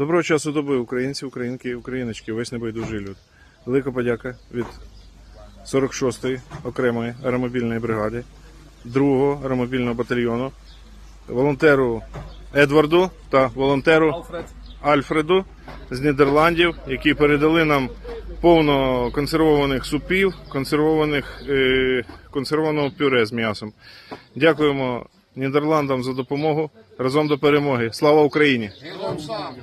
Доброго часу доби, українці, українки, україночки, весь небайдужий люд. Велика подяка від 46-ї окремої аеромобільної бригади, 2-го аеромобільного батальйону, волонтеру Едварду та волонтеру Алфред. Альфреду з Нідерландів, які передали нам повно консервованих супів, консервованих, е, консервованого пюре з м'ясом. Дякуємо Нідерландам за допомогу. Разом до перемоги. Слава Україні! Героям слава!